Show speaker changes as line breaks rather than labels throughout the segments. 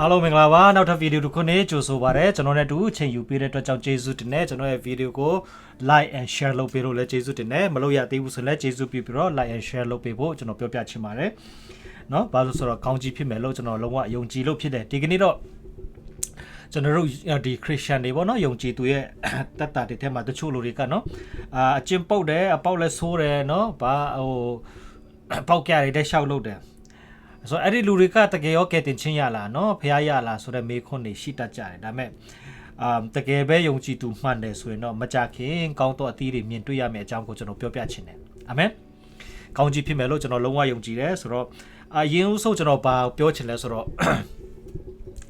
အားလုံးမင်္ဂလာပါနောက်ထပ်ဗီဒီယိုတစ်ခုနဲ့ကြိုဆိုပါရစေကျွန်တော်နဲ့အတူချိန်ယူပေးတဲ့အတွက်ကြောင့်ကျေးဇူးတင်တယ်ကျွန်တော်ရဲ့ဗီဒီယိုကို like and share လုပ်ပေးလို့လည်းကျေးဇူးတင်တယ်မလုပ်ရသေးဘူးဆိုလည်းကျေးဇူးပြုပြီးတော့ like and share လုပ်ပေးဖို့ကျွန်တော်ပြောပြချင်ပါတယ်เนาะဘာလို့ဆိုတော့ကောင်းကြီးဖြစ်မယ်လို့ကျွန်တော်လုံးဝယုံကြည်လို့ဖြစ်တယ်ဒီကနေ့တော့ကျွန်တော်တို့ဒီခရစ်ယာန်တွေပေါ့နော်ယုံကြည်သူရဲ့ တက်တာတွေထဲမှာတချို့လူတွေကနော်အာအကျင့်ပုတ်တယ်အပေါက်လဲဆိုးတယ်နော်ဘာဟိုပေါက်ကြရတဲ့ရှောက်လုပ်တယ် ဆိုတော့အဲ့ဒီလူတွေကတကယ်ရောကဲတင်ချင်းရလားနော်ဖះရလားဆိုတော့မေခွန်းတွေရှိတတ်ကြတယ်ဒါပေမဲ့အာတကယ်ပဲယုံကြည်သူမှန်တယ်ဆိုရင်တော့မကြခင်ကောင်းတော့အသီးတွေမြင်တွေ့ရမယ့်အကြောင်းကိုကျွန်တော်ပြောပြချင်တယ်အာမင်ကောင်းကြီးဖြစ်မယ်လို့ကျွန်တော်လုံးဝယုံကြည်တယ်ဆိုတော့အရင်ဦးဆုံးကျွန်တော်ဘာပြောချင်လဲဆိုတော့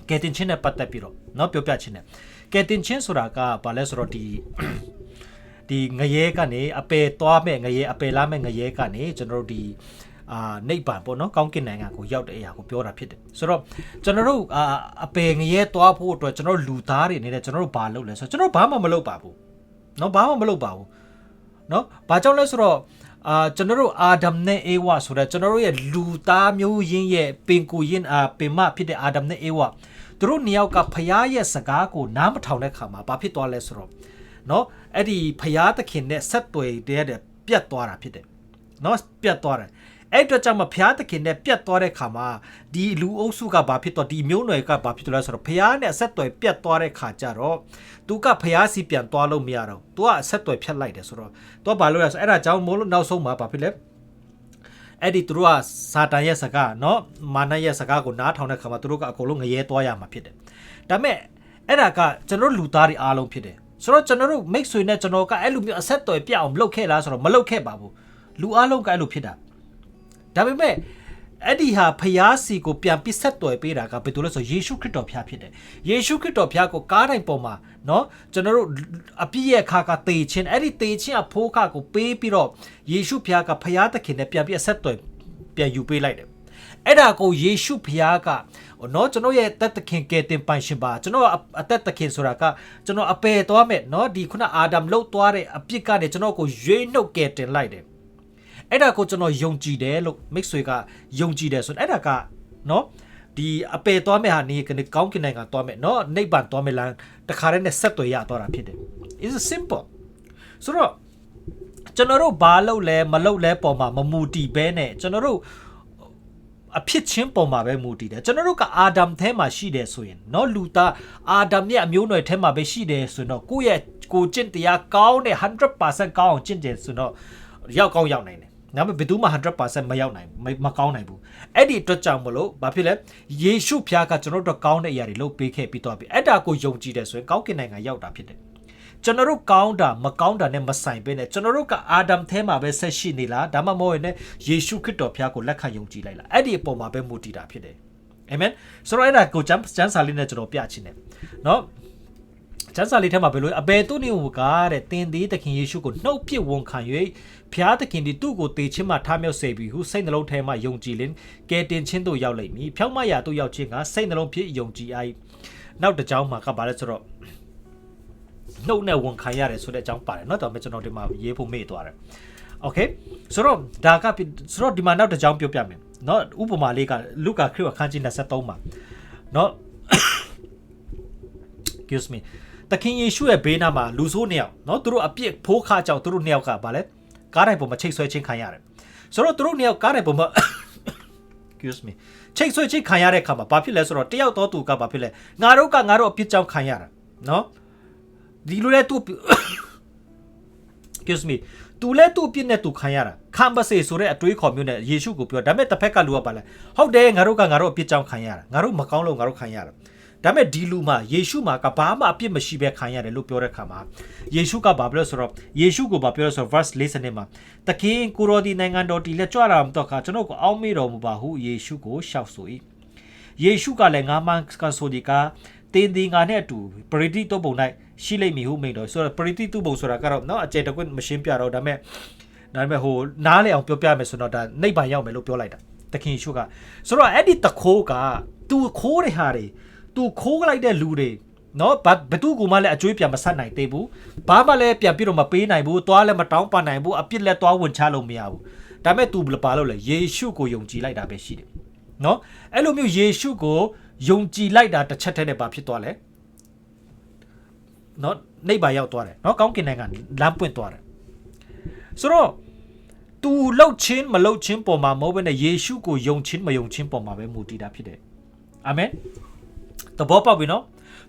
ကယ်တင်ချင်းနဲ့ပတ်သက်ပြီးတော့เนาะပြောပြချင်းတယ်ကယ်တင်ချင်းဆိုတာကဘာလဲဆိုတော့ဒီ ဒီငရဲကနေအပယ်သွားမဲ့ငရဲအပယ်လာမဲ့ငရဲကနေကျွန်တော်တို့ဒီ အာနိဗ္ဗာန်ပေါ့နော်ကောင်းကင်နိုင်ငံကိုရောက်တဲ့အရာကိုပြောတာဖြစ်တယ်ဆိုတော့ကျွန်တော်တို့အာအပယ်ငရဲသွားဖို့အတွက်ကျွန်တော်တို့လူသားတွေအနေနဲ့ကျွန်တော်တို့ဘာလုပ်လဲဆိုတော့ကျွန်တော်ဘာမှမလုပ်ပါဘူးเนาะဘာမှမလုပ်ပါဘူးเนาะဘာကြောင့်လဲဆိုတော့အာကျွန်တော်တို့အာဒမ်နဲ့အေဝါဆိုတဲ့ကျွန်တော်တို့ရဲ့လူသားမျိုးရင်းရဲ့ပင်ကိုရင်းအာပင်မဖြစ်တဲ့အာဒမ်နဲ့အေဝါသူတို့နှစ်ယောက်ကဖျားရဲ့စကားကိုနားမထောင်တဲ့ခါမှာဘာဖြစ်သွားလဲဆိုတော့เนาะအဲ့ဒီဖျားသခင်နဲ့ဆက်သွယ်တဲ့ပြတ်သွားတာဖြစ်တယ်เนาะပြတ်သွားတယ် အဲ့အတွက်ကြောင့်မဖျားသခင်နဲ့ပြတ်သွားတဲ့ခါမှာဒီလူအုပ်စုကဘာဖြစ်တော့ဒီမျိုးနွယ်ကဘာဖြစ်တော့လဲဆိုတော့ဖျားနဲ့ဆက်သွယ်ပြတ်သွားတဲ့ခါကျတော့သူကဖျားစီပြန်သွားလို့မရတော့သူကအဆက်သွယ်ဖြတ်လိုက်တယ်ဆိုတော့သူကဘာလို့လဲဆိုအဲ့ဒါကြောင့်မို့လို့နောက်ဆုံးမှာဘာဖြစ်လဲအဲ့ဒီသူတို့ကစာတန်ရဲ့စကားเนาะမာနရဲ့စကားကိုနားထောင်တဲ့ခါမှာသူတို့ကအကုန်လုံးငရဲသွားရမှာဖြစ်တယ်ဒါပေမဲ့အဲ့ဒါကကျွန်တော်လူသားတွေအားလုံးဖြစ်တယ်ဆိုတော့ကျွန်တော်တို့မိတ်ဆွေနဲ့ကျွန်တော်ကအဲ့လိုမျိုးအဆက်အသွယ်ပြအောင်မလုပ်ခဲ့လားဆိုတော့မလုပ်ခဲ့ပါဘူးလူအားလုံးကအဲ့လိုဖြစ်တာ ဒါပေမဲ့အဲ့ဒီဟာဖျားစီကိုပြန်ပြီးဆက်သွယ်ပေးတာကဘယ်သူလဲဆိုယေရှုခရစ်တော်ဖျားဖြစ်တယ်ယေရှုခရစ်တော်ဖျားကိုကားတိုင်းပေါ်မှာเนาะကျွန်တော်တို့အပြည့်ရဲ့ခါကတေချင်းအဲ့ဒီတေချင်းအဖိုးခါကိုပေးပြီးတော့ယေရှုဖျားကဖျားသခင်နဲ့ပြန်ပြီးအဆက်သွယ်ပြန်ယူပေးလိုက်တယ်အဲ့ဒါကိုယေရှုဖျားကเนาะကျွန်တော်ရဲ့အသက်သခင်ကယ်တင်ပိုင်ရှင်ပါကျွန်တော်အသက်သခင်ဆိုတာကကျွန်တော်အပယ်သွားမဲ့เนาะဒီခုနအာဒမ်လှုပ်သွားတဲ့အပြစ်ကနေကျွန်တော်ကိုရွေးနှုတ်ကယ်တင်လိုက်တယ် အဲ့ဒါကိုကျွန်တော်ယုံကြည်တယ်လို့မိတ်ဆွေကယုံကြည်တယ်ဆိုတော့အဲ့ဒါကနော်ဒီအပေသွားမဲ့ဟာနေကနေကောင်းကင်နိုင်ငံသွားမဲ့နော်နိဗ္ဗာန်သွားမဲ့လမ်းတခါတည်းနဲ့ဆက်သွယ်ရသွားတာဖြစ်တယ် is simple ဆိုတော့ကျွန်တော်တို့ဘာလုပ်လဲမလုပ်လဲပုံမှာမမူတည်ဘဲနဲ့ကျွန်တော်တို့အဖြစ်ချင်းပုံမှာပဲမူတည်တယ်ကျွန်တော်တို့ကအာဒမ်ထဲမှာရှိတယ်ဆိုရင်နော်လူသားအာဒမ်ရဲ့အမျိုးအနွယ်ထဲမှာပဲရှိတယ်ဆိုရင်တော့ကိုယ့်ရဲ့ကိုကျင့်တရားကောင်းတဲ့100%ကောင်းအောင်ကျင့်တယ်ဆိုတော့ရောက်ကောင်းရောက်နိုင်တယ် ဒါပေမဲ့ဘယ်သူမှ100%မရောက်နိုင်မမကောင်းနိုင်ဘူးအဲ့ဒီအတွက်ကြောင့်မလို့ဘာဖြစ်လဲယေရှုဖျားကကျွန်တော်တို့ကောင်းတဲ့အရာတွေလုပ်ပေးခဲ့ပြီးတော့ပြီအဲ့ဒါကိုယုံကြည်တယ်ဆိုရင်ကောင်းကင်နိုင်ငံရောက်တာဖြစ်တယ်ကျွန်တော်တို့ကောင်းတာမကောင်းတာနဲ့မဆိုင်ပဲနဲ့ကျွန်တော်တို့ကအာဒမ်ထဲမှာပဲဆက်ရှိနေလားဒါမှမဟုတ်ရင်လည်းယေရှုခရစ်တော်ဖျားကိုလက်ခံယုံကြည်လိုက်လားအဲ့ဒီအပေါ်မှာပဲမူတည်တာဖြစ်တယ်အာမင်ဆိုတော့အဲ့ဒါကိုကျမ်းကျမ်းစာလေးနဲ့ကျွန်တော်ပြချင်တယ်เนาะ ကျမ်းစာလေးထဲမှာဘယ်လိုအဘယ်သူနေဟူကားတဲ့သင်သည်သခင်ယေရှုကိုနှုတ်ပြဝန်ခံ၍ဖျားသခင်ဒီသူ့ကိုတေချင်းမှထားမြောက်စေပြီးဟုစိတ်နှလုံးထဲမှာယုံကြည်လင်ကဲတင်ချင်းတို့ရောက်လိမ့်မည်ဖြောင်းမရာတို့ရောက်ခြင်းကစိတ်နှလုံးဖြစ်ယုံကြည်အိုက်နောက်တစ်ကြောင်းမှာကပါလဲဆိုတော့နှုတ်နဲ့ဝန်ခံရတယ်ဆိုတဲ့အကြောင်းပါတယ်เนาะဒါပေမဲ့ကျွန်တော်ဒီမှာရေးဖို့မေ့သွားတယ်โอเคဆိုတော့ဒါကဆိုတော့ဒီမှာနောက်တစ်ကြောင်းပြောပြမယ်เนาะဥပမာလေးကလုကာခရစ်အခန်းကြီး23မှာเนาะ excuse me သခင်ယေရှုရဲ့ဘေးနားမှာလူဆိုးနှစ်ယောက်နော်သူတို့အပြစ်ဖိုးခါကြောင့်သူတို့နှစ်ယောက်ကဗာလဲကားတိုင်ပေါ်မှာချိတ်ဆွဲခြင်းခံရတယ်ဆိုတော့သူတို့နှစ်ယောက်ကားတိုင်ပေါ်မှာ excuse me ချိတ်ဆွဲခြင်းခံရတဲ့အခါမှာဘာဖြစ်လဲဆိုတော့တယောက်တော့သူကဘာဖြစ်လဲငါတို့ကငါတို့အပြစ်ကြောင့်ခံရတာနော်ဒီလိုလဲသူ excuse me သူလဲသူ့အပြစ်နဲ့သူခံရတာခံပါစေဆိုတဲ့အတွေးခေါ်မျိုးနဲ့ယေရှုကိုပြောဒါပေမဲ့တစ်ဖက်ကလူကပါလဲဟုတ်တယ်ငါတို့ကငါတို့အပြစ်ကြောင့်ခံရတာငါတို့မကောင်းလို့ငါတို့ခံရတာ ဒါပေမဲ့ဒီလူမှာယေရှုမှာကဘာမှအပြစ်မရှိပဲခံရတယ်လို့ပြောတဲ့ခါမှာယေရှုကဘာပြောလဲဆိုတော့ယေရှုကိုဘာပြောလဲဆိုတော့ verse 40နဲ့မှာတခင်ကိုရောဒီနိုင်ငံတော်တီလက်ကြွတာမတော့ခါကျွန်တော်ကိုအောက်မေ့တော်မူပါဟုယေရှုကိုရှောက်ဆို၏ယေရှုကလည်းငါမှန်ကဆိုဒီကတင်းဒီငါနဲ့အတူပရိတိတော့ပုံ၌ရှိလိမ့်မည်ဟုမိန်တော်ဆိုတော့ပရိတိတုပုံဆိုတာကတော့เนาะအကျယ်တကွမရှင်းပြတော့ဒါပေမဲ့ဒါပေမဲ့ဟိုနားလေအောင်ပြောပြမယ်ဆိုတော့ဒါနိဗ္ဗာန်ရောက်မယ်လို့ပြောလိုက်တာတခင်ယေရှုကဆိုတော့အဲ့ဒီတခိုးကသူခိုးတဲ့ဟာတွေ သူခိုးလိုက်တဲ့လူတွေနော်ဘာဘသူကမှလည်းအကျွေးပြန်မဆက်နိုင်သေးဘူးဘာမှလည်းပြန်ပြတော့မပေးနိုင်ဘူးသွားလည်းမတောင်းပန်နိုင်ဘူးအပြစ်လည်းသွားဝင်ချလို့မရဘူးဒါမဲ့သူဘာလို့လဲယေရှုကိုယုံကြည်လိုက်တာပဲရှိတယ်နော်အဲ့လိုမျိုးယေရှုကိုယုံကြည်လိုက်တာတစ်ချက်တည်းနဲ့ဘာဖြစ်သွားလဲနော်နှိပ်ပါရောက်သွားတယ်နော်ကောင်းကင်နိုင်ငံလမ်းပွင့်သွားတယ်ဆိုတော့သူလှုပ်ချင်းမလှုပ်ချင်းပေါ်မှာမဟုတ်ဘဲနဲ့ယေရှုကိုယုံချင်းမယုံချင်းပေါ်မှာပဲမူတည်တာဖြစ်တယ်အာမင် သဘောပေါက်ပြီနော်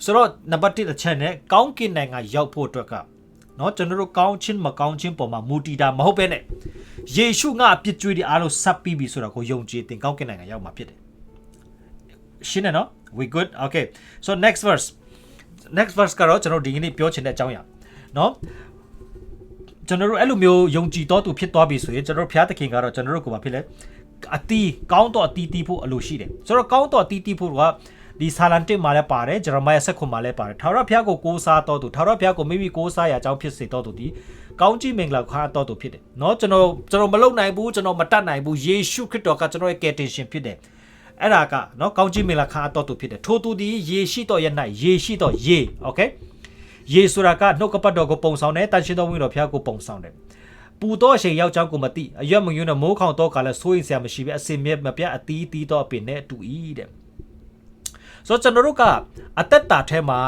ဆိုတော့နံပါတ်1အချက်နဲ့ကောင်းကင်နိုင်ငံရောက်ဖို့အတွက်ကနော်ကျွန်တော်တို့ကောင်းချင်းမကောင်းချင်းပေါ်မှာမူတည်တာမဟုတ်ပဲနဲ့ယေရှုငါအပြစ်ကြွေးတွေအားလုံးဆက်ပြီးပြီဆိုတော့ကိုယုံကြည်တင်ကောင်းကင်နိုင်ငံရောက်မှာဖြစ်တယ်ရှင်းတယ်နော် we good okay so next verse next verse ကတော့ကျွန်တော်ဒီကနေ့ပြောချင်တဲ့အကြောင်းအရာနော်ကျွန်တော်တို့အဲ့လိုမျိုးယုံကြည်တော်သူဖြစ်သွားပြီဆိုရင်ကျွန်တော်တို့ဘုရားသခင်ကတော့ကျွန်တော်တို့ကိုဘာဖြစ်လဲအတီးကောင်းတော့အတီးတီးဖို့အလိုရှိတယ်ဆိုတော့ကောင်းတော့အတီးတီးဖို့က ဒီဆာလန်တစ်မှာလည်းပါတယ်ဂျရမိုင်ဆက်ခွန်မှာလည်းပါတယ်ထာဝရဘုရားကိုကိုးစားတော်သူထာဝရဘုရားကိုမိမိကိုးစားရာအကြောင်းဖြစ်စေတော်သူဒီကောင်းကြီးမင်္ဂလာခါတော်သူဖြစ်တယ်เนาะကျွန်တော်ကျွန်တော်မလုံနိုင်ဘူးကျွန်တော်မတတ်နိုင်ဘူးယေရှုခရစ်တော်ကကျွန်တော်ရဲ့ကယ်တင်ရှင်ဖြစ်တယ်အဲ့ဒါကเนาะကောင်းကြီးမင်္ဂလာခါတော်သူဖြစ်တယ်ထိုသူဒီယေရှိတော်ရဲ့၌ယေရှိတော်ယေโอเคယေဆိုတာကနှုတ်ကပတ်တော်ကိုပုံဆောင်တယ်တန်ရှင်တော်ဝိညာဉ်တော်ဘုရားကိုပုံဆောင်တယ်ပူတော့အချိန်ရောက်ကြောင်းကိုမသိအရွက်မယွန်းတဲ့မိုးခေါင်တော့ကလည်းစိုးရင်ဆရာမရှိပဲအစင်မြဲမပြတ်အတီးတီးတော့အပင်နဲ့အတူဤတဲ့ ဆိုတော့ကျွန်တော်တို့ကအသက်တာထဲမှာ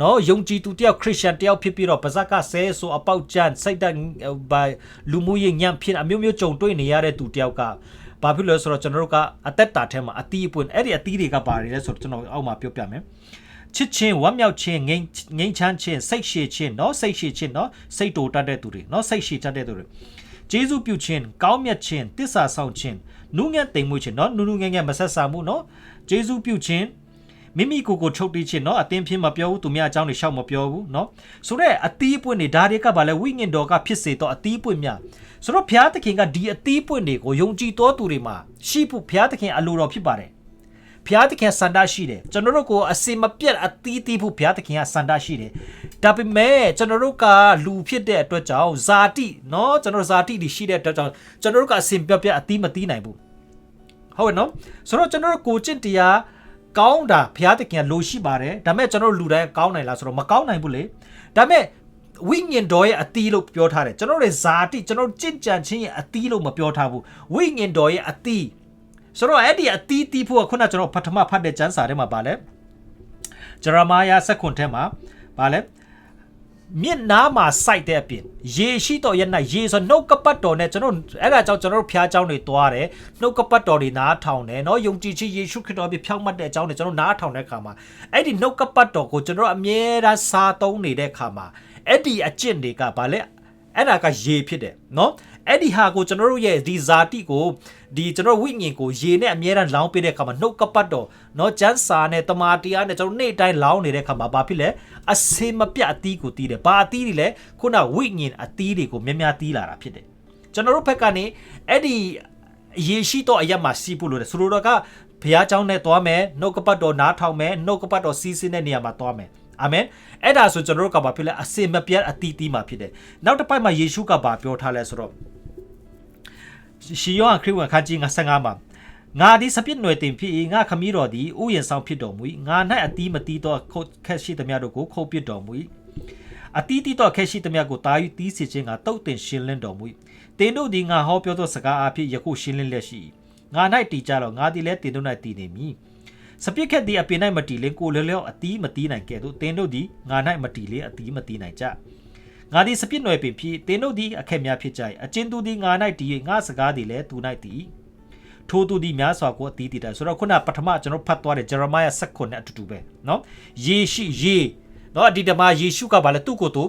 နော်ယုံကြည်သူတယောက်ခရစ်ယာန်တယောက်ဖြစ်ပြီးတော့ပါဇက်ကဆဲဆိုအပေါက်ကျန်စိတ်တက်ဘာလူမှုရေးညံ့ဖြစ်အမျိုးမျိုးကြုံတွေ့နေရတဲ့သူတယောက်ကဘာဖြစ်လဲဆိုတော့ကျွန်တော်တို့ကအသက်တာထဲမှာအတီးအပွင့်အဲ့ဒီအတီးတွေကဘာတွေလဲဆိုတော့ကျွန်တော်အောက်မှာပြောပြမယ်ချစ်ချင်းဝမ်းမြောက်ခြင်းငိမ့်ငိမ့်ချမ်းခြင်းစိတ်ရှည်ခြင်းเนาะစိတ်ရှည်ခြင်းเนาะစိတ်တိုတတ်တဲ့သူတွေเนาะစိတ်ရှည်တတ်တဲ့သူတွေဂျေဇုပြုခြင်းကောင်းမြတ်ခြင်းတစ္ဆာဆောင်ခြင်းနုငတ်တိမ်မွေ့ခြင်းเนาะနုနုငယ်ငယ်မဆက်ဆံမှုเนาะဂျေဇုပြုခြင်း မိမိကိုယ်ကိုချုပ်တီးခြင်းเนาะအတင်းဖြစ်မပြောဘူးသူများအကြောင်းတွေရှောက်မပြောဘူးเนาะဆိုတော့အတီးပွင့်တွေဒါတွေကဘာလဲဝိညာဉ်တော်ကဖြစ်စေတော့အတီးပွင့်များဆိုတော့ဘုရားသခင်ကဒီအတီးပွင့်တွေကိုယုံကြည်တော်သူတွေမှာရှိဖို့ဘုရားသခင်အလိုတော်ဖြစ်ပါတယ်ဘုရားသခင်စန္ဒရှိတယ်ကျွန်တော်တို့ကိုအစင်မပြတ်အတီးတီးဖို့ဘုရားသခင်ကစန္ဒရှိတယ်ဒါပေမဲ့ကျွန်တော်တို့ကလူဖြစ်တဲ့အတွက်ကြောင့်ဇာတိเนาะကျွန်တော်ဇာတိတွေရှိတဲ့အတွက်ကြောင့်ကျွန်တော်တို့ကအစင်ပြတ်ပြတ်အတီးမတီးနိုင်ဘူးဟုတ်ရဲ့နော်ဆိုတော့ကျွန်တော်တို့ကိုကျင့်တရား ကောင်းတာဘုရားသခင်လိုရှိပါတယ်ဒါပေမဲ့ကျွန်တော်တို့လူတိုင်းကောင်းနိုင်လားဆိုတော့မကောင်းနိုင်ဘူးလေဒါပေမဲ့ဝိညာဉ်တော်ရဲ့အတီးလို့ပြောထားတယ်ကျွန်တော်တို့ဇာတိကျွန်တော်ကြင့်ကြံခြင်းရဲ့အတီးလို့မပြောထားဘူးဝိညာဉ်တော်ရဲ့အတီးဆိုတော့အဲ့ဒီအတီးတီးဖို့ကခုနကျွန်တော်ပထမဖတ်တဲ့ကျမ်းစာထဲမှာပါလဲဂျရမာယာဆက်ခွန်ထဲမှာပါလဲ မြင့်နားမှာစိုက်တဲ့အပြင်ရေရှိတော်ရဲ့၌ရေဆိုနှုတ်ကပတ်တော်နဲ့ကျွန်တော်အဲ့ဒါကြောင့်ကျွန်တော်တို့ဖျားเจ้าတွေတွားတယ်နှုတ်ကပတ်တော်တွေနားထောင်တယ်เนาะယုံကြည်ခြင်းယေရှုခရစ်တော်ပြဖြောင်းမှတ်တဲ့အကြောင်းတွေကျွန်တော်နားထောင်တဲ့အခါမှာအဲ့ဒီနှုတ်ကပတ်တော်ကိုကျွန်တော်အမြဲတမ်းစားသုံးနေတဲ့အခါမှာအဲ့ဒီအကျင့်တွေကဗာလဲအဲ့ဒါကရေဖြစ်တယ်เนาะ အဲ့ဒီဟာကိုကျွန်တော်တို့ရဲ့ဒီဇာတိကိုဒီကျွန်တော်ဝိညာဉ်ကိုရေနဲ့အမြဲတမ်းလောင်းပေးတဲ့အခါမှာနှုတ်ကပတ်တော်เนาะကျမ်းစာနဲ့တမာတရားနဲ့ကျွန်တော်နေ့တိုင်းလောင်းနေတဲ့အခါမှာဘာဖြစ်လဲအစင်မပြတ်အသီးကိုတီးတယ်ဘာအသီးတွေလဲခုနဝိညာဉ်အသီးတွေကိုများများတီးလာတာဖြစ်တယ်ကျွန်တော်တို့ဘက်ကနေအဲ့ဒီရေရှိတော့အရက်မှာစီးဖို့လို့တယ်ဆိုလိုတော့ကဘုရားကျောင်းနဲ့သွားမယ်နှုတ်ကပတ်တော်နားထောင်မယ်နှုတ်ကပတ်တော်စီးစင်းတဲ့နေရာမှာသွားမယ် အာမင်အဲ့ဒါဆိုကျွန်တော်တို့ကဘာဖြစ်လဲအစင်မပြတ်အတီးတီးမှာဖြစ်တယ်နောက်တစ်ပိုက်မှာယေရှုကဘာပြောထားလဲဆိုတော့ရှီယောခရစ်ဝင်ခန်းကြီး55မှာငါသည်စပစ်နွယ်တင်ဖြစ်၏ငါခမည်းတော်သည်ဥယျာဉ်ဆောင်ဖြစ်တော်မူ၏ငါ၌အတီးမတီးသောခုတ်ခက်ရှိသမျှတို့ကိုခုတ်ပစ်တော်မူ၏အတီးတီးသောခက်ရှိသမျှကိုတာယူတီးစီခြင်းကတုတ်တင်ရှင်းလင်းတော်မူ၏တင်တို့သည်ငါဟောပြောသောစကားအဖြစ်ယခုရှင်းလင်းလက်ရှိ၏ငါ၌တည်ကြတော့ငါသည်လည်းတင်တို့၌တည်နေမည် စပစ်ခက်သည်အပင်၌မတီလင်ကိုလဲလဲအတီးမတီးနိုင်ကဲ့သို့တင်တို့သည်ငါ၌မတီလေအတီးမတီးနိုင်ကြငါသည်စပစ်နွယ်ပင်ဖြစ်တင်တို့သည်အခက်များဖြစ်ကြ၏အချင်းသူသည်ငါ၌တည်၍ငါစကားသည်လည်းသူ၌တည်၏ထိုသူသည်များစွာကိုအတီးတည်တယ်ဆိုတော့ခုနပထမကျွန်တော်ဖတ်သွားတဲ့ဂျရမိုင်ယာ16နဲ့အတူတူပဲเนาะယေရှိယေเนาะအဒီတမယေရှုကဘာလဲသူ့ကိုယ်သူ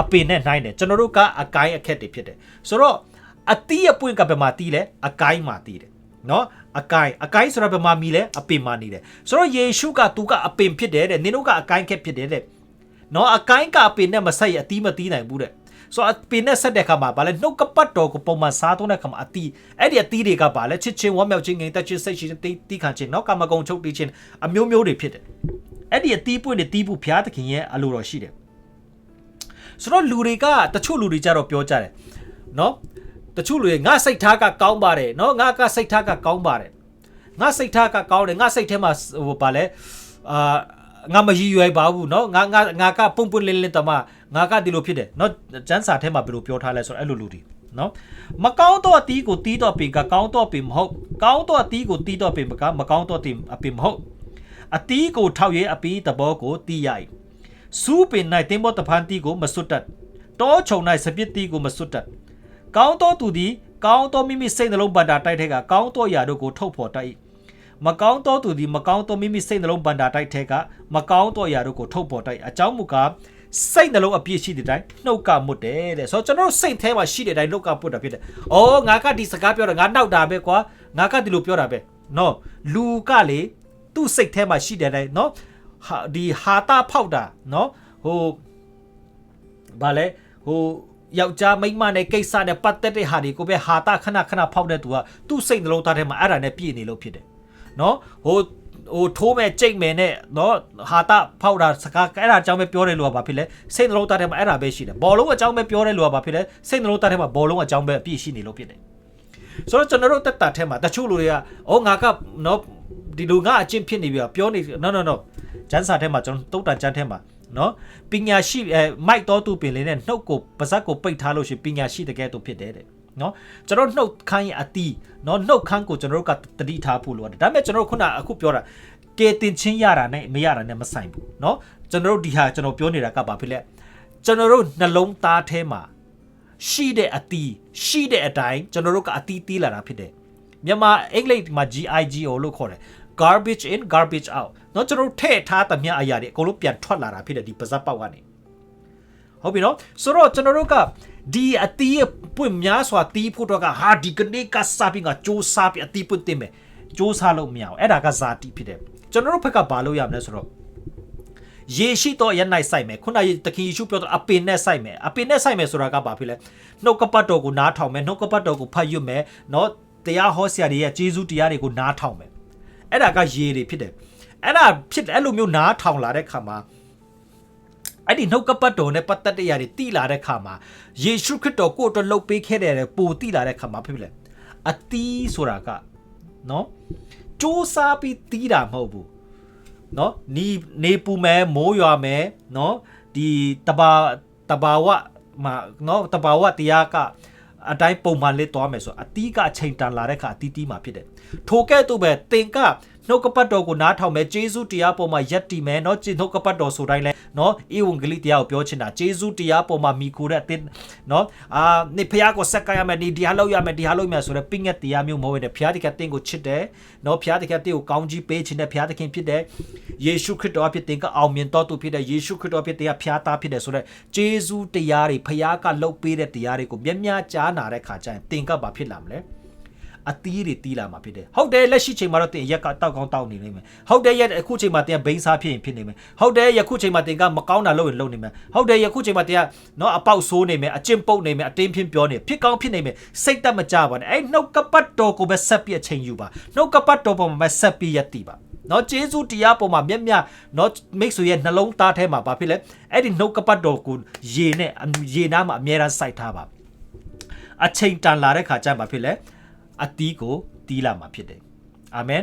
အပင်နဲ့နှိုင်းတယ်ကျွန်တော်တို့ကအကိုင်းအခက်တွေဖြစ်တယ်ဆိုတော့အတီးအပွင့်ကဘယ်မှာတီးလဲအကိုင်းမှာတီးတယ် နော်အကိုင်းအကိုင်းဆိုတာဘယ်မှာမီလဲအပင်မှာနေတယ်ဆိုတော့ယေရှုကသူကအပင်ဖြစ်တယ်တဲ့နင်တို့ကအကိုင်းခက်ဖြစ်တယ်တဲ့နော်အကိုင်းကအပင်နဲ့မဆက်ရအတီးမတီးနိုင်ဘူးတဲ့ဆိုတော့ပင်နဲ့ဆက်တဲ့ခါမှာဗာလဲနှုတ်ကပတ်တော်ကိုပုံမှန်စားသုံးတဲ့ခါမှာအတီးအဲ့ဒီအတီးတွေကဗာလဲချစ်ချင်းဝမ်းမြောက်ခြင်းငြိမ်သက်ခြင်းစိတ်ရှိခြင်းတီးခံခြင်းနော်ကာမဂုဏ်ချုပ်တီးခြင်းအမျိုးမျိုးတွေဖြစ်တယ်အဲ့ဒီအတီးပွင့်တွေတီးဖို့ဘုရားသခင်ရဲ့အလိုတော်ရှိတယ်ဆိုတော့လူတွေကတချို့လူတွေကြတော့ပြောကြတယ်နော် တချို့လူတွေငါစိတ်ထားကကောင်းပါတယ်နော်ငါကစိတ်ထားကကောင်းပါတယ်ငါစိတ်ထားကကောင်းတယ်ငါစိတ်ထဲမှာဟိုဗာလဲအာငါမရည်ရွယ်ပါဘူးเนาะငါငါငါကပုံပွင့်လင်းလင်းတမငါကဒီလိုဖြစ်တယ်เนาะကျန်းစာထဲမှာဘယ်လိုပြောထားလဲဆိုတော့အဲ့လိုလူတွေเนาะမကောင်းတော့အတီးကိုတီးတော့ပင်ကကောင်းတော့ပင်မဟုတ်ကောင်းတော့အတီးကိုတီးတော့ပင်ကမကောင်းတော့တင်အပင်မဟုတ် အတီးကိုထောက်၍အပီးသဘောကိုတီးရ၏စူးပင်၌တင်းဘောတဖန်တီကိုမစွတ်တတ်တောချုံ၌စပစ်တီကိုမစွတ်တတ် ကောင်းသောသူသည်ကောင်းသောမိမိစိတ်နှလုံးဗန္တာတိုက်ထဲကကောင်းသောအရာတို့ကိုထုတ်ဖော်တတ်၏မကောင်းသောသူသည်မကောင်းသောမိမိစိတ်နှလုံးဗန္တာတိုက်ထဲကမကောင်းသောအရာတို့ကိုထုတ်ဖော်တတ်၏အကြောင်းမူကားစိတ်နှလုံးအပြည့်ရှိတဲ့အတိုင်းနှုတ်ကမွတ်တယ်တဲ့ဆိုတော့ကျွန်တော်တို့စိတ်ထဲမှာရှိတဲ့အတိုင်းနှုတ်ကပွတ်တာဖြစ်တယ်။အော်ငါကဒီစကားပြောတာငါနောက်တာပဲကွာငါကဒီလိုပြောတာပဲ။နော်လူကလေသူ့စိတ်ထဲမှာရှိတဲ့အတိုင်းနော်ဟာဒီဟာတာဖောက်တာနော်ဟိုဘာလဲဟို ယောက်ျားမိန်းမနဲ့ကိစ္စနဲ့ပတ်သက်တဲ့ဟာတွေကိုပဲဟာတာခဏခဏဖောက်တဲ့သူကသူ့စိတ်နှလုံးသားထဲမှာအဲ့ဒါနဲ့ပြည့်နေလို့ဖြစ်တယ်။နော်ဟိုဟိုထိုးမဲ့ကြိတ်မဲ့နဲ့နော်ဟာတာဖောက်တာစကားအဲ့ဒါအကြောင်းပဲပြောတယ်လို့ကဘာဖြစ်လဲစိတ်နှလုံးသားထဲမှာအဲ့ဒါပဲရှိတယ်ဘောလုံးအကြောင်းပဲပြောတယ်လို့ကဘာဖြစ်လဲစိတ်နှလုံးသားထဲမှာဘောလုံးအကြောင်းပဲအပြည့်ရှိနေလို့ဖြစ်တယ်ဆိုတော့ကျွန်တော်တို့တက်တာထဲမှာတချို့လူတွေကအော်ငါကနော်ဒီလူငါအချင်းဖြစ်နေပြီပြောနေ no no no ကျန်းစာထဲမှာကျွန်တော်တုတ်တန်ကျန်းထဲမှာ နော်ပညာရှိအဲမိုက်တော်သူပင်လေးနဲ့နှုတ်ကိုပါဇက်ကိုပိတ်ထားလို့ရှိရင်ပညာရှိတဲ့ကဲတော့ဖြစ်တယ်တဲ့နော်ကျွန်တော်နှုတ်ခမ်းရဲ့အတီးနော်နှုတ်ခမ်းကိုကျွန်တော်တို့ကတတိထားဖို့လိုတယ်ဒါပေမဲ့ကျွန်တော်ခုနအခုပြောတာကဲတင်ချင်းရတာနဲ့မရတာနဲ့မဆိုင်ဘူးနော်ကျွန်တော်တို့ဒီဟာကျွန်တော်ပြောနေတာကဘာဖြစ်လဲကျွန်တော်တို့နှလုံးသားထဲမှာရှိတဲ့အတီးရှိတဲ့အတိုင်းကျွန်တော်တို့ကအတီးတီးလာတာဖြစ်တယ်မြန်မာအင်္ဂလိပ်မှာ GIGO လို့ခေါ်တယ် garbage in garbage out เนาะကျွန်တော်တို့ထည့်ထားသမျှအရာတွေအကုန်လုံးပြန်ထွက်လာတာဖြစ်တယ်ဒီပါဇက်ပေါက်ကနေဟုတ်ပြီနော်ဆိုတော့ကျွန်တော်တို့ကဒီအတီးပွင့်များစွာတီးဖို့တော့ကဟာဒီကနေ့ကစားပြီးငါစူးစားပြီးအတီးပွင့်တင်မယ်စူးစားလို့မရအောင်အဲ့ဒါကဇာတိဖြစ်တယ်ကျွန်တော်တို့ဘက်ကဘာလို့ရမလဲဆိုတော့ယေရှိတော့ရနိုင်ဆိုင်မယ်ခုနကတခင်ယေရှုပြောတော့အပင်နဲ့ဆိုင်မယ်အပင်နဲ့ဆိုင်မယ်ဆိုတာကဘာဖြစ်လဲနှုတ်ကပတ်တော်ကိုနားထောင်မယ်နှုတ်ကပတ်တော်ကိုဖတ်ရွတ်မယ်เนาะတရားဟောဆရာတွေရဲ့ဂျေဇုတရားတွေကိုနားထောင်မယ်အဲ့ဒါကရေတွေဖြစ်တယ် အဲ့ဒါဖြစ်အဲ့လိုမျိုးနားထောင်လာတဲ့ခါမှာအဲ့ဒီနှုတ်ကပတ်တော်နဲ့ပတ်သက်တဲ့ຢာတွေတိလာတဲ့ခါမှာယေရှုခရစ်တော်ကိုယ်တော်လှုပ်ပေးခဲ့တဲ့ပိုတိလာတဲ့ခါမှာဖြစ်ဖြစ်လေအတီးဆိုတာကနော်စူးစားပြီးတီးတာမဟုတ်ဘူးနော်နီနေပူမယ်မိုးရွာမယ်နော်ဒီတဘာတဘာဝမှာနော်တဘာဝတရားကအတိုင်းပုံမှန်လေးသွားမယ်ဆိုအတီးကအချိန်တန်လာတဲ့ခါအတီးတီးမှာဖြစ်တယ်ထိုကဲ့သို့ပဲတင်က နှုတ်ကပတ်တော်ကိုနားထောင်မယ်ဂျေဇုတရားပေါ်မှာယက်တီမယ်เนาะနှုတ်ကပတ်တော်ဆိုတိုင်းလဲเนาะဧဝံဂေလိတရားကိုပြောချင်တာဂျေဇုတရားပေါ်မှာမိခိုတဲ့အတင်းเนาะအာနေဖះကိုဆက်ကရမယ်ဒီတရားလောက်ရမယ်တရားလောက်ရမယ်ဆိုတော့ပင်းငက်တရားမျိုးမဟုတ်တဲ့ဖះတကတင်းကိုချစ်တယ်เนาะဖះတကတင်းကိုကောင်းကြီးပေးခြင်းနဲ့ဖះတခင်ဖြစ်တဲ့ယေရှုခရစ်တော်အဖြစ်တင်ကအောင်မြင်တော်သူဖြစ်တဲ့ယေရှုခရစ်တော်ဖြစ်တဲ့ဖះသားဖြစ်တဲ့ဆိုတော့ဂျေဇုတရားတွေဖះကလှုပ်ပေးတဲ့တရားတွေကိုမျက်မျှကြားနာတဲ့ခါကျရင်တင်ကဘာဖြစ်လာမလဲ အတီးတွေတီးလာမှာဖြစ်တယ်ဟုတ်တယ်လက်ရှိချိန်မှာတော့တင်ရက်ကတောက်ကောင်းတောက်နေလိမ့်မယ်ဟုတ်တယ်ရက်အခုချိန်မှာတင်ဘိန်းစားဖြစ်ရင်ဖြစ်နေမယ်ဟုတ်တယ်ယခုချိန်မှာတင်ကမကောင်းတာလုပ်ရင်လုပ်နေမယ်ဟုတ်တယ်ယခုချိန်မှာတင်ကနော်အပေါက်ဆိုးနေမယ်အကျင့်ပုတ်နေမယ်အတင်းဖြင်းပြောနေဖြစ်ကောင်းဖြစ်နေမယ်စိတ်တက်မကြပါနဲ့အဲ့နှုတ်ကပတ်တော်ကိုပဲဆက်ပြီးအချိန်ယူပါနှုတ်ကပတ်တော်ပေါ်မှာပဲဆက်ပြီးရက်တည်ပါနော်ဂျေဇုတရားပေါ်မှာမျက်မျက်နော်မိတ်ဆွေရဲ့နှလုံးသားထဲမှာဘာဖြစ်လဲအဲ့ဒီနှုတ်ကပတ်တော်ကိုရေနဲ့ရေနားမှာအမြဲတမ်းစိုက်ထားပါအချိန်တန်လာတဲ့ခါကျမှဘာဖြစ်လဲ အတီးကိုတီးလာမှာဖြစ်တယ်အာမင်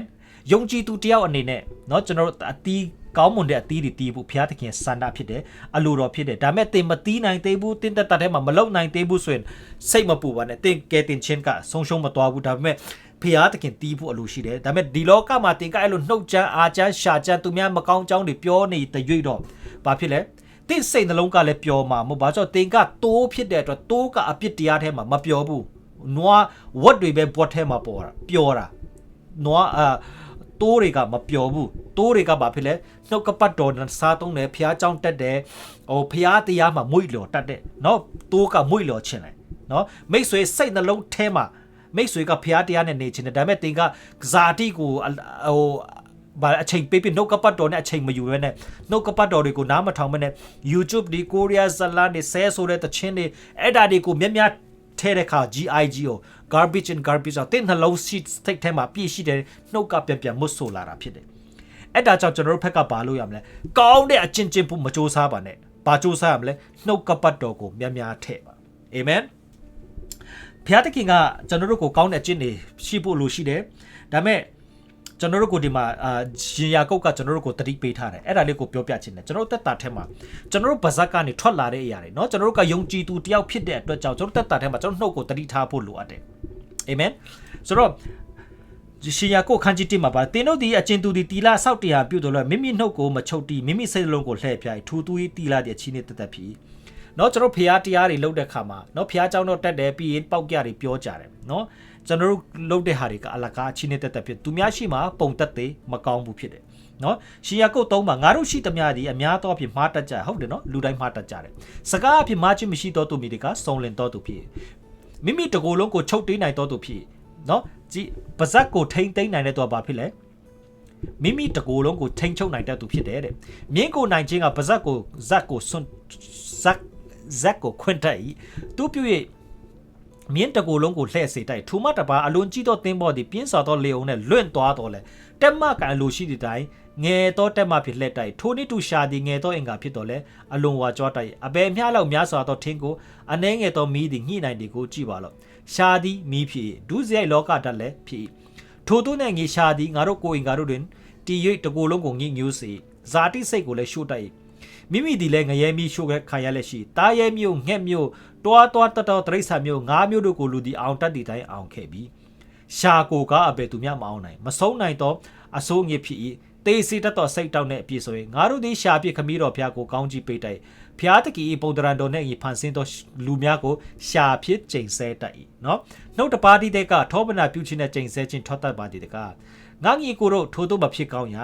ယုံကြည်သူတယောက်အနေနဲ့เนาะကျွန်တော်တို့အတီးကောင်းမွန်တဲ့အတီးတွေတီးဖို့ဘုရားသခင်စန္ဒဖြစ်တယ်အလိုတော်ဖြစ်တယ်ဒါပေမဲ့တင်မတီးနိုင်သေးဘူးတင်းတက်တက်ထဲမှာမလုံနိုင်သေးဘူးဆိုရင်စိတ်မပူပါနဲ့တင်ကဲတင်ချင်းကဆုံးရှုံးမသွားဘူးဒါပေမဲ့ဖျားသခင်တီးဖို့အလိုရှိတယ်ဒါပေမဲ့ဒီလောကမှာတင်ကအဲ့လိုနှုတ်ချမ်းအာချမ်းရှာချမ်းသူများမကောင်းကြောင်းတွေပြောနေတဲ့ရွေ့တော့ဘာဖြစ်လဲတင့်စိတ်နှလုံးကလည်းပျော်မှာမဟုတ်ဘာကြောင့်တင်ကတိုးဖြစ်တဲ့အတွက်တိုးကအပြစ်တရားထဲမှာမပျော်ဘူး နွားဝက်တွေပဲပွက်ထဲမှာပေါ်တာပျော်တာနွားအာတိုးတွေကမပျော်ဘူးတိုးတွေကဘာဖြစ်လဲနှုတ်ကပတ်တော်စားသုံးတယ်ဖျားကြောင်တက်တယ်ဟိုဖျားတရားမှာမွိလော်တက်တယ်နော်တိုးကမွိလော်ချင်တယ်နော်မိတ်ဆွေစိတ်နှလုံးထဲမှာမိတ်ဆွေကဖျားတရားနဲ့နေချင်တယ်ဒါပေမဲ့တင်ကဇာတိကိုဟိုဘာအချိန်ပေးပြီးနှုတ်ကပတ်တော်နဲ့အချိန်မယူရဲနဲ့နှုတ်ကပတ်တော်တွေကိုနားမထောင်မနဲ့ YouTube ဒီ Korea ဇာတ်လမ်းတွေဆဲဆိုတဲ့တခြင်းတွေအဲ့ဒါတွေကိုမြက်များ ထဲတဲ့ခါ GIG ကို garbage and garbage အတင်းနှလုံးရှိစိတ်ထဲမှာပြည့်ရှိတဲ့နှုတ်ကပြန်ပြန်မွတ်ဆိုလာတာဖြစ်တယ်အဲ့ဒါကြောင့်ကျွန်တော်တို့ဘက်ကဘာလို့ရမလဲကောင်းတဲ့အချင်းချင်းဖို့မစူးစားပါနဲ့ဘာစူးစားရမလဲနှုတ်ကပတ်တော်ကိုများများထည့်ပါအာမင်ဖျားတခင်ကကျွန်တော်တို့ကိုကောင်းတဲ့အကျင့်တွေရှိဖို့လိုရှိတယ်ဒါပေမဲ့ ကျွန်တော်တို့ကိုဒီမှာအာရှင်ယာကုတ်ကကျွန်တော်တို့ကိုတတိပေးထားတယ်အဲ့ဒါလေးကိုပြောပြချင်တယ်ကျွန်တော်တို့တက်တာထဲမှာကျွန်တော်တို့ဗဇက်ကနေထွက်လာတဲ့အရာတွေเนาะကျွန်တော်တို့ကယုံကြည်သူတယောက်ဖြစ်တဲ့အတွက်ကြောင့်ကျွန်တော်တက်တာထဲမှာကျွန်တော်နှုတ်ကိုတတိထားဖို့လိုအပ်တယ်အာမင်ဆိုတော့ ရှင်ယာကိုခန်းကြီးတိမှာပါတင်းတို့ဒီအကျဉ်သူဒီတီလာဆောက်တရားပြုတ်တော့လဲမိမိနှုတ်ကိုမချုပ်တီမိမိစိတ်လုံးကိုလှည့်ပြိုင်ထူတူတီလာတဲ့ချင်းနဲ့တက်တက်ဖြစ်เนาะကျွန်တော်ဖျားတရားတွေလုပ်တဲ့ခါမှာเนาะဖျားเจ้าတော့တက်တယ်ပြီးရင်ပေါက်ကြတွေပြောကြတယ်เนาะ ကျွန်တော်တို့လုပ်တဲ့ဟာတွေကအလကားချင်းနဲ့တက်တက်ဖြစ်သူများရှိမှပုံတက်သေးမကောင်းဘူးဖြစ်တယ်နော်ရှီယာကုတ်သုံးမှာငါတို့ရှိသမျှဒီအများသောအဖြစ်မှားတတ်ကြဟုတ်တယ်နော်လူတိုင်းမှားတတ်ကြတယ်စကားအဖြစ်မှားခြင်းမရှိတော့သူမိတွေကစုံလင်တော့သူဖြစ်မိမိတကိုယ်လုံးကိုချုပ်တေးနိုင်တော့သူဖြစ်နော်ကြည်ပါဇက်ကိုထိမ့်သိမ့်နိုင်တဲ့သူကဘာဖြစ်လဲမိမိတကိုယ်လုံးကိုထိမ့်ချုပ်နိုင်တဲ့သူဖြစ်တယ်တဲ့မြင်းကိုနိုင်ခြင်းကပါဇက်ကိုဇက်ကိုဆွန်ဇက်ဇက်ကိုခွင့်တက်ဤသူပြု၍ မြင်းတကိုယ်လုံးကိုလှည့်စေတိုက်ထူမတပါအလွန်ကြီးသောသင်းဘော်သည်ပြင်းစွာသောလေုံနဲ့လွင့်သွားတော်လဲတက်မကန်လိုရှိသည့်တိုင်ငယ်သောတက်မဖြစ်လက်တိုက်ထိုနည်းတူရှာသည်ငယ်သောအင်္ဂါဖြစ်တော်လဲအလွန်ဝါကြွားတိုက်အဘယ်မျှလောက်များစွာသောထင်းကိုအနှဲငယ်သောမီးသည်ညှိနိုင်သည်ကိုကြည့်ပါလော့ရှာသည်မီးဖြစ်ဒုစရိုက်လောကတတ်လည်းဖြစ်ထိုသူနှင့်ငေရှာသည်ငါတို့ကိုယ်အင်္ဂါတို့တွင်တီ၍တကိုယ်လုံးကိုညှိညူးစေဇာတိစိတ်ကိုလည်းရှို့တိုက် မိမိဒီလည်းငရဲမီရှို့ခဲ့ခါရလက်ရှိတားရဲမျိုးငှက်မျိုးတွားတွားတတော်တရိษံမျိုးငါးမျိုးတို့ကိုလူဒီအောင်တတ်တီတိုင်းအောင်ခဲ့ပြီးရှာကိုကအဘယ်သူမျှမအောင်နိုင်မဆုံးနိုင်တော့အစိုးငစ်ဖြစ်၏တေးစီတတ်တော်စိတ်တောက်တဲ့အပြည့်ဆိုရင်ငါတို့ဒီရှာပြခမီးတော်ဖျားကိုကောင်းကြီးပေးတိုက်ဖျားတကီပုံတရန်တော်နဲ့ဤဖန်ဆင်းသောလူများကိုရှာဖြစ်ချိန်ဆဲတိုက်၏နော်နှုတ်တပါးတိတဲ့ကထောပနာပြုခြင်းနဲ့ချိန်ဆဲခြင်းထောတတ်ပါသည်တကားငါငီကိုတို့ထိုးတို့မဖြစ်ကောင်းရ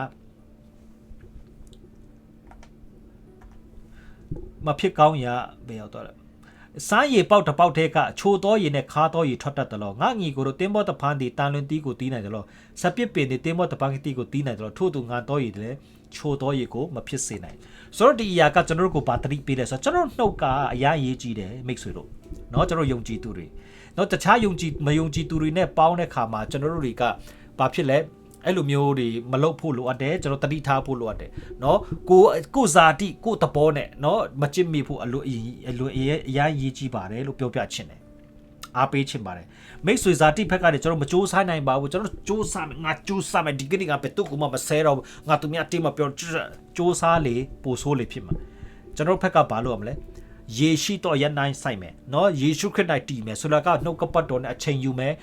မဖြစ်ကောင်းရဘယ်ရောက်တော့လဲစားရည်ပေါက်တစ်ပေါက်ထဲကချိုတော်ရည်နဲ့ခါတော်ရည်ထွက်တတ်တယ်လို့ငါငီကိုတို့တင်းဘောတဖန်ဒီတန်လွင်တီးကိုတီးနိုင်တယ်လို့စပစ်ပင်ဒီတင်းဘောတပန်းတီးကိုတီးနိုင်တယ်လို့ထို့သူငါတော်ရည်တယ်ချိုတော်ရည်ကိုမဖြစ်စေနိုင်ဆိုတော့ဒီအရာကကျွန်တော်တို့ကိုဘာတတိပေးလဲဆိုတော့ကျွန်တော်တို့နှုတ်ကအရာရေးကြည့်တယ်မိတ်ဆွေတို့เนาะကျွန်တော်ယုံကြည်သူတွေเนาะတခြားယုံကြည်မယုံကြည်သူတွေနဲ့ပေါင်းတဲ့ခါမှာကျွန်တော်တို့တွေကဘာဖြစ်လဲ အဲ့လိုမျိုးတွေမလုပ်ဖို့လိုအပ်တယ်ကျွန်တော်တတိထားဖို့လိုအပ်တယ်เนาะကိုကိုဇာတိကိုတဘောနဲ့เนาะမချစ်မိဖို့အလိုအလိုအရာရေးကြည့်ပါတယ်လို့ပြောပြချင်တယ်အားပေးချင်ပါတယ်မိတ်ဆွေဇာတိဘက်ကနေကျွန်တော်မစူးစမ်းနိုင်ပါဘူးကျွန်တော်စူးစမ်းငါစူးစမ်းမယ်ဒီကနေ့ကပဲတုတ်ကမှမဆဲတော့ငါသူများတိမပြောစူးစမ်းလေပို့ဆိုးလေဖြစ်မှာကျွန်တော်ဘက်ကဘာလို့ရမလဲယေရှိတော့ရနိုင်ဆိုင်မယ်เนาะယေရှုခရစ်၌တည်မယ်ဆိုတော့ကနှုတ်ကပတ်တော်နဲ့အချိန်ယူမယ်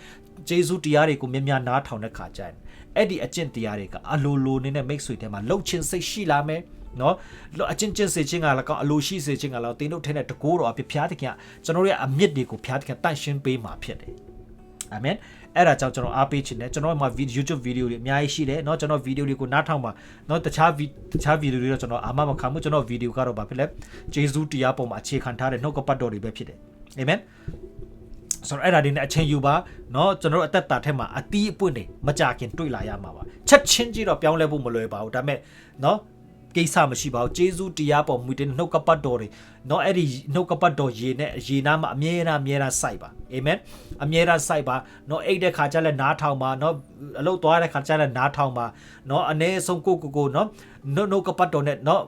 ဂျေဇုတရားတွေကိုမြင်များနားထောင်တဲ့ခါကျရင် အဲ့ဒီအကျင့်တရားတွေကအလိုလိုနေနဲ့မိတ်ဆွေထဲမှာလှုပ်ချင်းစိတ်ရှိလာမယ်နော်အချင်းချင်းစေချင်းကလည်းကောအလိုရှိစေချင်းကလည်းတင်းတို့ထဲနဲ့တကိုးတော်အပြဖျားတခင်ကျွန်တော်ရဲ့အမြင့်တွေကိုဖျားတခင်တန့်ရှင်းပေးမှာဖြစ်တယ်အာမင်အဲ့ဒါကြောင့်ကျွန်တော်အားပေးခြင်းနဲ့ကျွန်တော်မှာ YouTube ဗီဒီယိုတွေအများကြီးရှိတယ်เนาะကျွန်တော်ဗီဒီယိုတွေကိုနားထောင်ပါเนาะတခြားတခြားဗီဒီယိုတွေတော့ကျွန်တော်အာမမခံဘူးကျွန်တော်ဗီဒီယိုကတော့ဘာဖြစ်လဲဂျေဇုတရားပေါ်မှာအခြေခံထားတဲ့နှုတ်ကပတ်တော်တွေပဲဖြစ်တယ်အာမင် ဆိုတော့အဲ့ဒါတွေနဲ့အချိန်ယူပါเนาะကျွန်တော်တို့အသက်တာထဲမှာအတီးအပွင့်တွေမကြခင်တွေ့လာရမှာပါချက်ချင်းကြီးတော့ပြောင်းလဲဖို့မလွယ်ပါဘူးဒါပေမဲ့เนาะကိစ္စမရှိပါဘူးဂျေဇုတရားပေါ်မူတင်နှုတ်ကပတ်တော်တွေเนาะအဲ့ဒီနှုတ်ကပတ်တော်ရေနဲ့ရေနာမှာအမြဲတမ်းအမြဲတမ်းစိုက်ပါအာမင်အမြဲတမ်းစိုက်ပါเนาะအိတ်တဲ့ခါကျလဲနားထောင်ပါเนาะအလုပ်သွားတဲ့ခါကျလဲနားထောင်ပါเนาะအ ਨੇ ဆုံးကိုကိုကိုเนาะနှုတ်နှုတ်ကပတ်တော်နဲ့เนาะ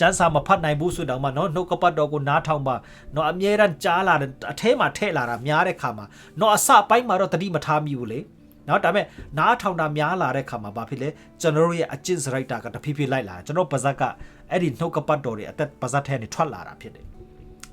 ကျန်းစာမဖတ်နိုင်ဘူးဆိုတော့မှနော်နှုတ်ကပတ်တော်ကိုနားထောင်ပါနော်အမြဲတမ်းကြားလာတဲ့အထဲမှာထည့်လာတာများတဲ့ခါမှာနော်အစပိုင်းမှာတော့တတိမထားမိဘူးလေနော်ဒါပေမဲ့နားထောင်တာများလာတဲ့ခါမှာဘာဖြစ်လဲကျွန်တော်ရဲ့အကျင့်စရိုက်တာကတဖြည်းဖြည်းလိုက်လာကျွန်တော်ပါဇက်ကအဲ့ဒီနှုတ်ကပတ်တော်တွေအသက်ပါဇက်ထဲနေထွက်လာတာဖြစ်တယ်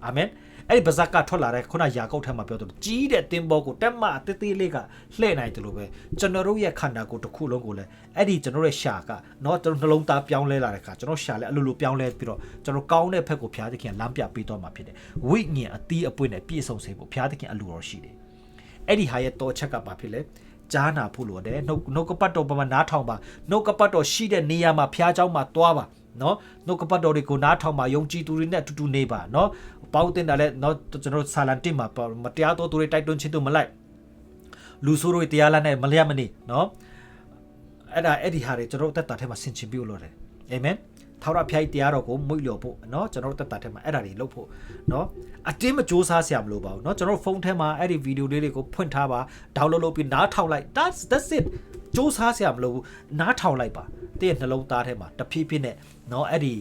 အာမင်။ အဲ့ဒီပါဇက်ကထွက်လာတဲ့ခုနယာကုပ်ထဲမှာပြောတယ်ကြီးတဲ့တင်းဘောကိုတက်မအသေးသေးလေးကလှည့်နိုင်တယ်လို့ပဲကျွန်တော်တို့ရဲ့ခန္ဓာကိုယ်တစ်ခုလုံးကိုလည်းအဲ့ဒီကျွန်တော်ရဲ့ရှာကเนาะကျွန်တော်နှလုံးသားပြောင်းလဲလာတဲ့ခါကျွန်တော်ရှာလည်းအလိုလိုပြောင်းလဲပြီးတော့ကျွန်တော်ကောင်းတဲ့ဘက်ကိုဘုရားသခင်လမ်းပြပေးတော့မှာဖြစ်တယ်ဝိညာဉ်အသီးအပွင့်နဲ့ပြည့်စုံစေဖို့ဘုရားသခင်အလိုတော်ရှိတယ်အဲ့ဒီဟာရဲ့တော်ချက်ကဘာဖြစ်လဲကြားနာဖို့လိုတယ်နှုတ်နှုတ်ကပတ်တော်ပမာနားထောင်ပါနှုတ်ကပတ်တော်ရှိတဲ့နေရာမှာဖျားเจ้าမှာတွားပါ နော်နှုတ်ကပတ်တော်တွေကိုနားထောင်ပါယုံကြည်သူတွေနဲ့အတူတူနေပါနော်ပေါင်းတင်တာလည်းနော်ကျွန်တော်ဆာလန်တင်မှာမတရားတော်သူတွေတိုက်တွန်းခြင်းတို့မလိုက်လူဆိုးတွေတရားလာနဲ့မလျက်မနေနော်အဲ့ဒါအဲ့ဒီဟာတွေကျွန်တော်တက်တာထဲမှာဆင်ခြင်ပြုလို့တယ်အာမင်ထာဝရဘုရားတရားတော်ကိုမွေ့လျော်ဖို့เนาะကျွန်တော်တို့တက်တာထဲမှာအဲ့ဒါတွေလုပ်ဖို့เนาะအတင်းမစ조사ဆရာမလို့ပါဘူးเนาะကျွန်တော်ဖုန်းထဲမှာအဲ့ဒီဗီဒီယိုလေးတွေကိုဖွင့်ထားပါ download လုပ်ပြီးနားထောင်လိုက် that's that's it စ조사ဆရာမလို့ဘူးနားထောင်လိုက်ပါ တည့်ရဲ့နှလုံးသားထဲမှာတဖြည်းဖြည်းနဲ့เนาะအဲ့ဒီ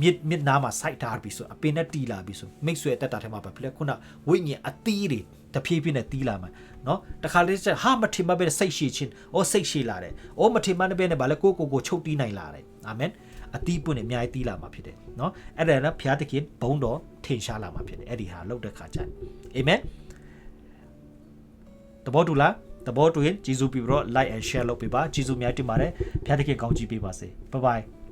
မြစ်မြစ်နားမှာစိုက်ထားပြီဆိုအပင်နဲ့တီးလာပြီဆိုမိတ်ဆွေတက်တာထဲမှာပဲဖြစ်လေခုနဝိညာဉ်အသီးတွေတဖြည်းဖြည်းနဲ့တီးလာမှာเนาะတခါလေးချက်ဟာမထင်မပဲစိတ်ရှိချင်းဩစိတ်ရှိလာတယ်ဩမထင်မပဲနဲ့ဗာလဲကိုကိုကိုချုပ်တီးနိုင်လာတယ်အာမင်အတီးပွင့်နဲ့အများကြီးတီးလာမှာဖြစ်တယ်เนาะအဲ့ဒါလည်းဘုရားသခင်ဘုံတော်ထင်ရှားလာမှာဖြစ်တယ်အဲ့ဒီဟာလောက်တဲ့ခါကျရင်အာမင်တဘောတူလား သဘောတူရင်ကျေးဇူးပြုပြီးတော့ like and share လုပ်ပေးပါကျေးဇူးအများကြီးတင်ပါတယ်ဖျားသခင်ကောင်းချီးပေးပါစေ bye bye